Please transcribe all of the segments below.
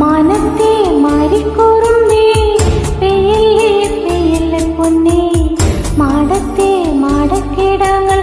മാനത്തെ മാരിക്കൂറുമ്പേ പെയ്യല്ലേ പെയ്യല്ലേ പൊന്നേ. മാടത്തെ മാടക്കിടങ്ങൾ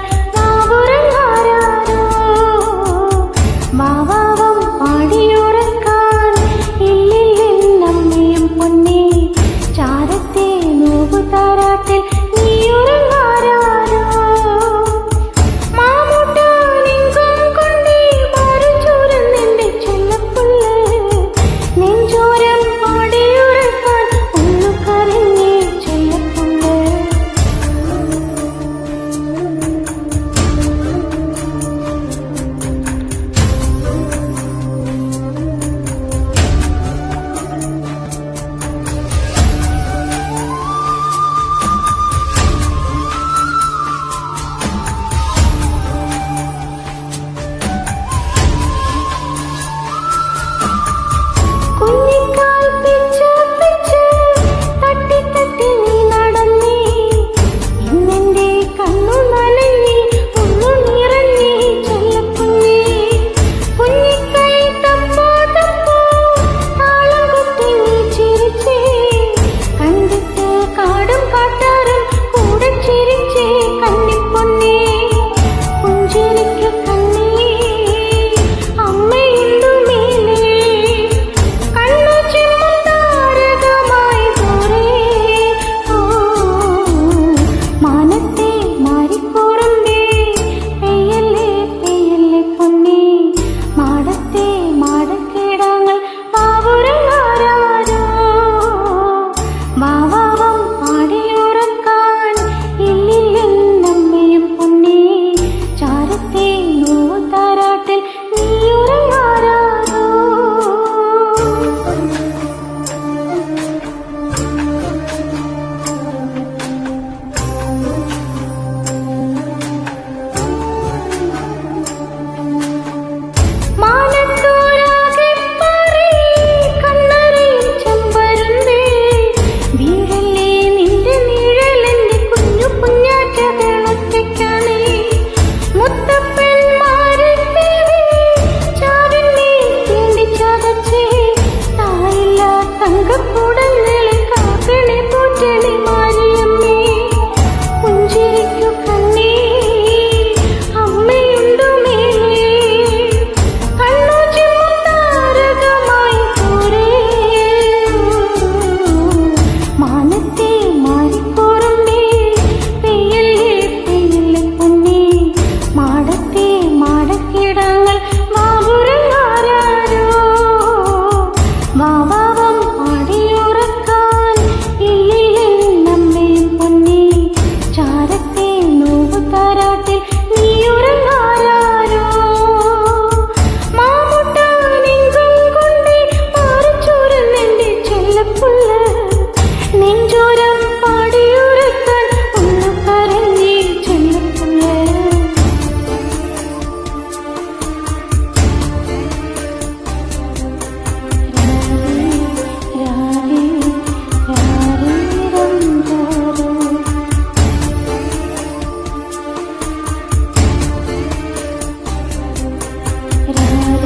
राम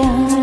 राम